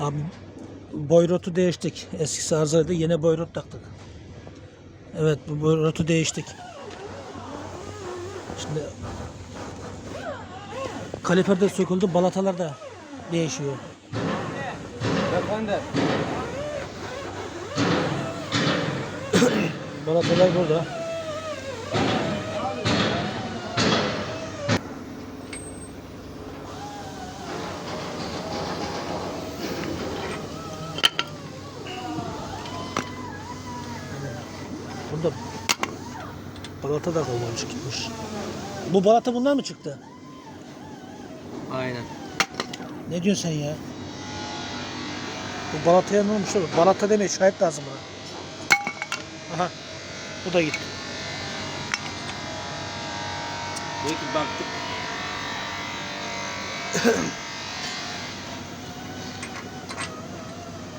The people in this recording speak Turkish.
Abi boyrotu değiştik. Eskisi arızalıydı. Yine boyrot taktık. Evet bu boyrotu değiştik. Şimdi kaliper de söküldü. Balatalar da değişiyor. Efendim. Balatalar burada. Burada balata da kalmamış gitmiş. Bu balata bundan mı çıktı? Aynen. Ne diyorsun sen ya? Bu balataya ne olmuş? oğlum? Balata demeyi şahit lazım buna. Aha. Bu da gitti. Belki baktık.